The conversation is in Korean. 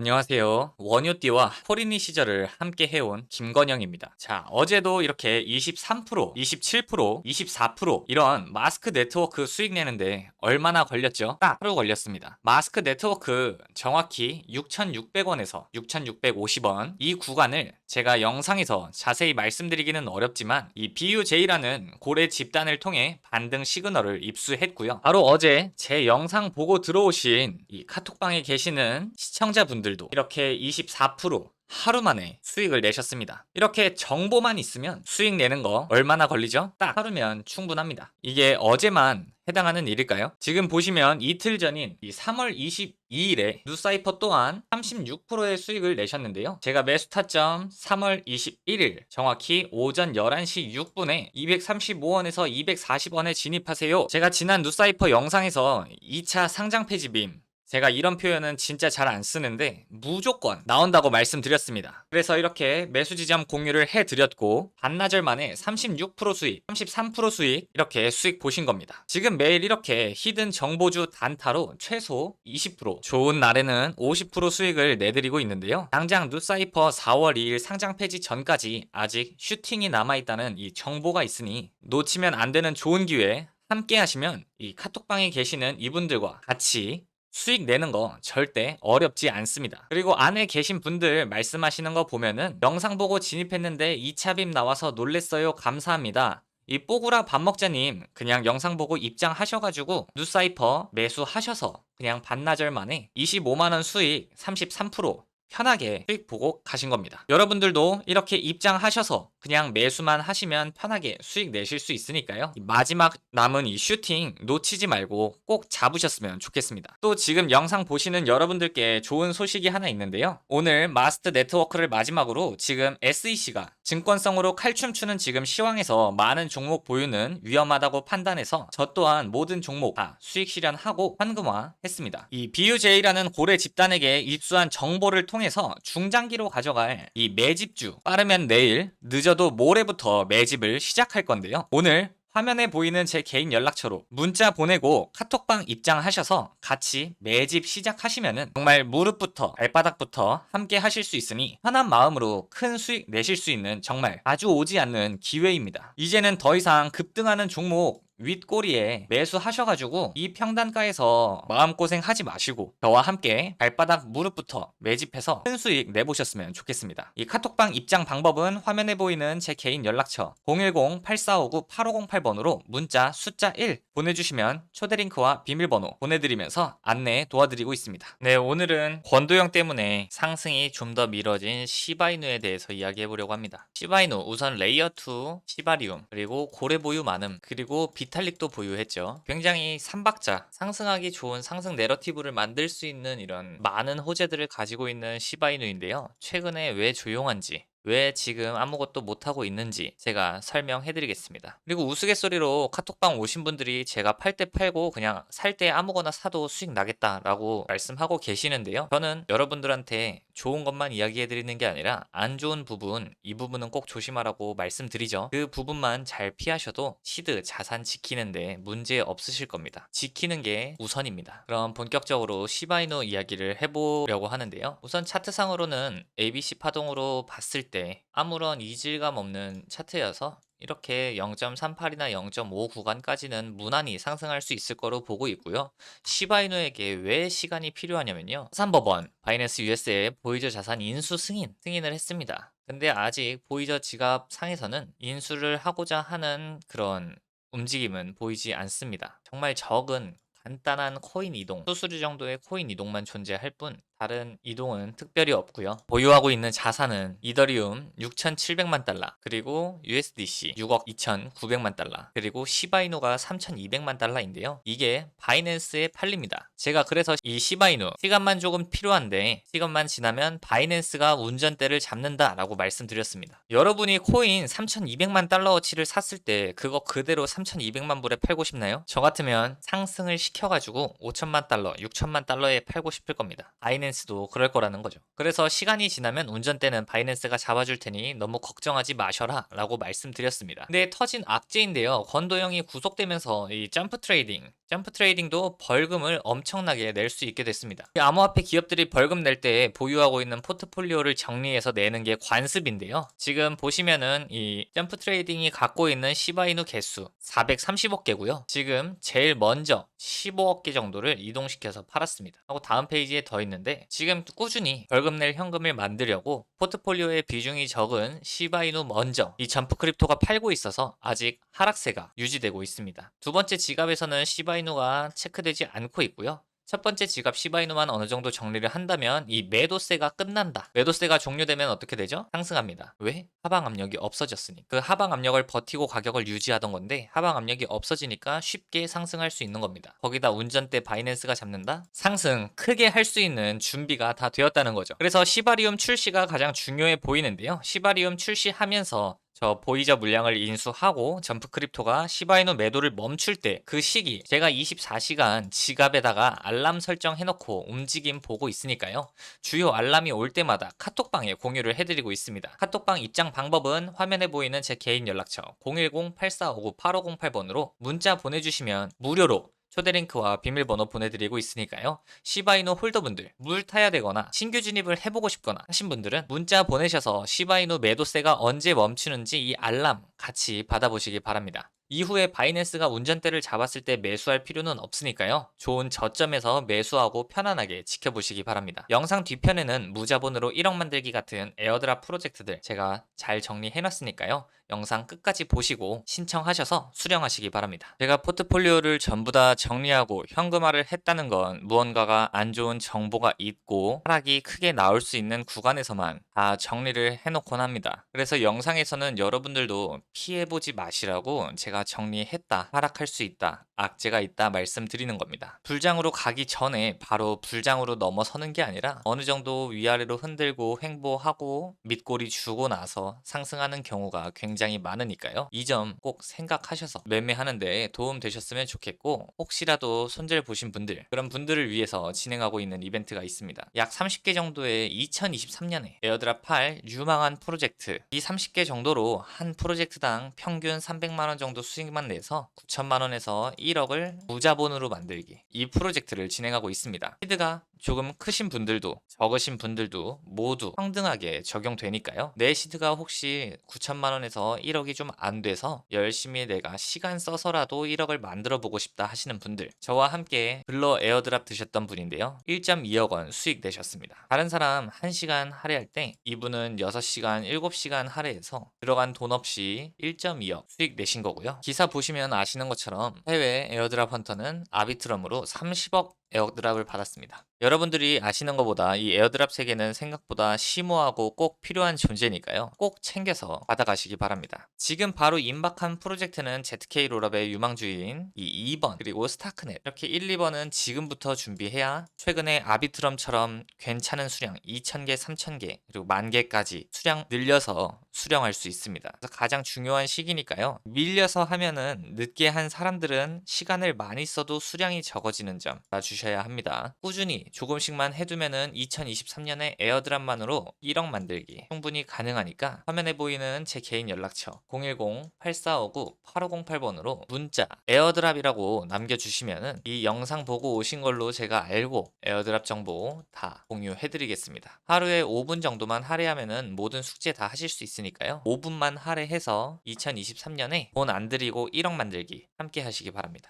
안녕하세요. 원효띠와 코리니 시절을 함께 해온 김건영입니다. 자, 어제도 이렇게 23%, 27%, 24% 이런 마스크 네트워크 수익 내는데 얼마나 걸렸죠? 딱 하루 걸렸습니다. 마스크 네트워크 정확히 6,600원에서 6,650원 이 구간을 제가 영상에서 자세히 말씀드리기는 어렵지만 이 BUJ라는 고래 집단을 통해 반등 시그널을 입수했고요. 바로 어제 제 영상 보고 들어오신 이 카톡방에 계시는 시청자분들 도 이렇게 24% 하루 만에 수익을 내셨습니다. 이렇게 정보만 있으면 수익 내는 거 얼마나 걸리죠? 딱 하루면 충분합니다. 이게 어제만 해당하는 일일까요? 지금 보시면 이틀 전인 이 3월 22일에 누사이퍼 또한 36%의 수익을 내셨는데요. 제가 매수 타점 3월 21일 정확히 오전 11시 6분에 235원에서 240원에 진입하세요. 제가 지난 누사이퍼 영상에서 2차 상장 폐지 빔 제가 이런 표현은 진짜 잘 안 쓰는데 무조건 나온다고 말씀드렸습니다. 그래서 이렇게 매수 지점 공유를 해드렸고 반나절 만에 36% 수익, 33% 수익 이렇게 수익 보신 겁니다. 지금 매일 이렇게 히든 정보주 단타로 최소 20% 좋은 날에는 50% 수익을 내드리고 있는데요. 당장 누사이퍼 4월 2일 상장 폐지 전까지 아직 슈팅이 남아있다는 이 정보가 있으니 놓치면 안 되는 좋은 기회 함께 하시면 이 카톡방에 계시는 이분들과 같이 수익 내는 거 절대 어렵지 않습니다. 그리고 안에 계신 분들 말씀하시는 거 보면은 영상 보고 진입했는데 2차 빔 나와서 놀랬어요. 감사합니다. 이 뽀구라 밥 먹자님 그냥 영상 보고 입장하셔가지고 누사이퍼 매수하셔서 그냥 반나절 만에 25만원 수익 33% 편하게 수익 보고 가신 겁니다. 여러분들도 이렇게 입장하셔서 그냥 매수만 하시면 편하게 수익 내실 수 있으니까요. 이 마지막 남은 이 슈팅 놓치지 말고 꼭 잡으셨으면 좋겠습니다. 또 지금 영상 보시는 여러분들께 좋은 소식이 하나 있는데요. 오늘 마스트 네트워크를 마지막으로 지금 SEC가 증권성으로 칼춤 추는 지금 시황에서 많은 종목 보유는 위험하다고 판단해서 저 또한 모든 종목 다 수익 실현하고 환금화 했습니다. 이 BUJ라는 고래 집단에게 입수한 정보를 통해서 중장기로 가져갈 이 매집주 빠르면 내일 늦어 도 모레부터 매집을 시작할 건데요. 오늘 화면에 보이는 제 개인 연락처로 문자 보내고 카톡방 입장하셔서 같이 매집 시작하시면은 정말 무릎부터 발바닥부터 함께 하실 수 있으니 편한 마음으로 큰 수익 내실 수 있는 정말 아주 오지 않는 기회입니다. 이제는 더 이상 급등하는 종목 윗꼬리에 매수하셔가지고 이 평단가에서 마음고생 하지 마시고 저와 함께 발바닥 무릎부터 매집해서 큰 수익 내보셨으면 좋겠습니다. 이 카톡방 입장 방법은 화면에 보이는 제 개인 연락처 010-8459-8508번으로 문자 숫자 1 보내주시면 초대링크와 비밀번호 보내드리면서 안내 도와드리고 있습니다. 네 오늘은 권도형 때문에 상승이 좀 더 미뤄진 시바이누에 대해서 이야기해보려고 합니다. 시바이누 우선 레이어2 시바리움 그리고 고래 보유 많음 그리고 비 탈릭도 보유했죠. 굉장히 삼박자 상승하기 좋은 상승 내러티브를 만들 수 있는 이런 많은 호재들을 가지고 있는 시바이누인데요. 최근에 왜 조용한지 왜 지금 아무것도 못하고 있는지 제가 설명해 드리겠습니다. 그리고 우스갯소리로 카톡방 오신 분들이 제가 팔 때 팔고 그냥 살 때 아무거나 사도 수익 나겠다라고 말씀하고 계시는데요. 저는 여러분들한테 좋은 것만 이야기해 드리는 게 아니라 안 좋은 부분, 이 부분은 꼭 조심하라고 말씀드리죠. 그 부분만 잘 피하셔도 시드 자산 지키는데 문제 없으실 겁니다. 지키는 게 우선입니다. 그럼 본격적으로 시바이노 이야기를 해보려고 하는데요. 우선 차트상으로는 ABC 파동으로 봤을 때 아무런 이질감 없는 차트여서 이렇게 0.38이나 0.5 구간까지는 무난히 상승할 수 있을 거로 보고 있고요. 시바이노에게 왜 시간이 필요하냐면요. 3법원 바이낸스 US의 보이저 자산 인수 승인 승인을 했습니다. 근데 아직 보이저 지갑 상에서는 인수를 하고자 하는 그런 움직임은 보이지 않습니다. 정말 적은 간단한 코인 이동, 수수료 정도의 코인 이동만 존재할 뿐 다른 이동은 특별히 없고요. 보유하고 있는 자산은 이더리움 6,700만 달러, 그리고 USDC 6억 2,900만 달러, 그리고 시바이노가 3,200만 달러인데요. 이게 바이낸스에 팔립니다. 제가 그래서 이 시바이노 시간만 조금 필요한데 시간만 지나면 바이낸스가 운전대를 잡는다라고 말씀드렸습니다. 여러분이 코인 3,200만 달러어치를 샀을 때 그거 그대로 3,200만 불에 팔고 싶나요? 저 같으면 상승을 시켜가지고 5천만 달러, 6천만 달러에 팔고 싶을 겁니다. 바이낸스 바이낸스도 그럴 거라는 거죠. 그래서 시간이 지나면 운전대는 바이낸스가 잡아줄 테니 너무 걱정하지 마셔라 라고 말씀드렸습니다. 근데 터진 악재인데요. 권도영이 구속되면서 이 점프 트레이딩, 점프 트레이딩도 벌금을 엄청나게 낼 수 있게 됐습니다. 이 암호화폐 기업들이 벌금 낼 때 보유하고 있는 포트폴리오를 정리해서 내는 게 관습인데요. 지금 보시면은 이 점프 트레이딩이 갖고 있는 시바이누 개수 430억 개고요. 지금 제일 먼저 15억 개 정도를 이동시켜서 팔았습니다. 하고 다음 페이지에 더 있는데 지금 꾸준히 벌금 낼 현금을 만들려고 포트폴리오의 비중이 적은 시바이누 먼저 이 점프 크립토가 팔고 있어서 아직 하락세가 유지되고 있습니다. 두 번째 지갑에서는 시바이누가 체크되지 않고 있고요. 첫 번째 지갑 시바이누만 어느 정도 정리를 한다면 이 매도세가 끝난다. 매도세가 종료되면 어떻게 되죠? 상승합니다. 왜? 하방 압력이 없어졌으니. 그 하방 압력을 버티고 가격을 유지하던 건데 하방 압력이 없어지니까 쉽게 상승할 수 있는 겁니다. 거기다 운전대 바이낸스가 잡는다? 상승 크게 할 수 있는 준비가 다 되었다는 거죠. 그래서 시바리움 출시가 가장 중요해 보이는데요. 시바리움 출시하면서 저 보이저 물량을 인수하고 점프 크립토가 시바이누 매도를 멈출 때 그 시기 제가 24시간 지갑에다가 알람 설정해 놓고 움직임 보고 있으니까요. 주요 알람이 올 때마다 카톡방에 공유를 해드리고 있습니다. 카톡방 입장 방법은 화면에 보이는 제 개인 연락처 010-8459-8508번으로 문자 보내주시면 무료로 초대 링크와 비밀번호 보내드리고 있으니까요. 시바이노 홀더분들 물 타야 되거나 신규 진입을 해보고 싶거나 하신 분들은 문자 보내셔서 시바이노 매도세가 언제 멈추는지 이 알람 같이 받아보시기 바랍니다. 이후에 바이낸스가 운전대를 잡았을 때 매수할 필요는 없으니까요. 좋은 저점에서 매수하고 편안하게 지켜보시기 바랍니다. 영상 뒤편에는 무자본으로 1억 만들기 같은 에어드랍 프로젝트들 제가 잘 정리해놨으니까요. 영상 끝까지 보시고 신청하셔서 수령하시기 바랍니다. 제가 포트폴리오를 전부 다 정리하고 현금화를 했다는 건 무언가가 안 좋은 정보가 있고 하락이 크게 나올 수 있는 구간에서만 다 정리를 해놓곤 합니다. 그래서 영상에서는 여러분들도 피해보지 마시라고 제가 정리했다, 하락할 수 있다, 악재가 있다 말씀드리는 겁니다. 불장으로 가기 전에 바로 불장으로 넘어서는 게 아니라 어느 정도 위아래로 흔들고 횡보하고 밑골이 주고 나서 상승하는 경우가 굉장히 많으니까요. 이 점 꼭 생각하셔서 매매하는 데 도움 되셨으면 좋겠고 혹시라도 손절 보신 분들 그런 분들을 위해서 진행하고 있는 이벤트가 있습니다. 약 30개 정도의 2023년에 에어드랍 8 유망한 프로젝트 이 30개 정도로 한 프로젝트당 평균 300만 원 정도 수익만 내서 9천만 원에서 1 억을 무자본으로 만들기 이 프로젝트를 진행하고 있습니다. 시드가 조금 크신 분들도 적으신 분들도 모두 평등하게 적용되니까요. 내 시드가 혹시 9천만 원에서 1억이 좀 안 돼서 열심히 내가 시간 써서라도 1억을 만들어 보고 싶다 하시는 분들 저와 함께 블러 에어드랍 드셨던 분인데요. 1.2억 원 수익 내셨습니다. 다른 사람 1시간 할애할 때 이분은 6시간, 7시간 할애해서 들어간 돈 없이 1.2억 수익 내신 거고요. 기사 보시면 아시는 것처럼 해외 에어드랍 헌터는 아비트럼으로 30억 에어드랍을 받았습니다. 여러분들이 아시는 것보다 이 에어드랍 세계는 생각보다 심오하고 꼭 필요한 존재니까요. 꼭 챙겨서 받아가시기 바랍니다. 지금 바로 임박한 프로젝트는 ZK 롤업의 유망주인 이 2번 그리고 스타크넷 이렇게 1, 2번은 지금부터 준비해야 최근에 아비트럼처럼 괜찮은 수량 2,000개, 3,000개 그리고 만 개까지 수량 늘려서 수령할 수 있습니다. 그래서 가장 중요한 시기니까요. 밀려서 하면은 늦게 한 사람들은 시간을 많이 써도 수량이 적어지는 점 알아 주셔야 합니다. 꾸준히 조금씩만 해두면은 2023년에 에어드랍만으로 1억 만들기 충분히 가능하니까 화면에 보이는 제 개인 연락처 010-8459-8508번으로 문자 에어드랍이라고 남겨주시면은 이 영상 보고 오신 걸로 제가 알고 에어드랍 정보 다 공유해드리겠습니다. 하루에 5분 정도만 할애하면은 모든 숙제 다 하실 수 있으니까요. 5분만 할애해서 2023년에 돈 안 들이고 1억 만들기 함께 하시기 바랍니다.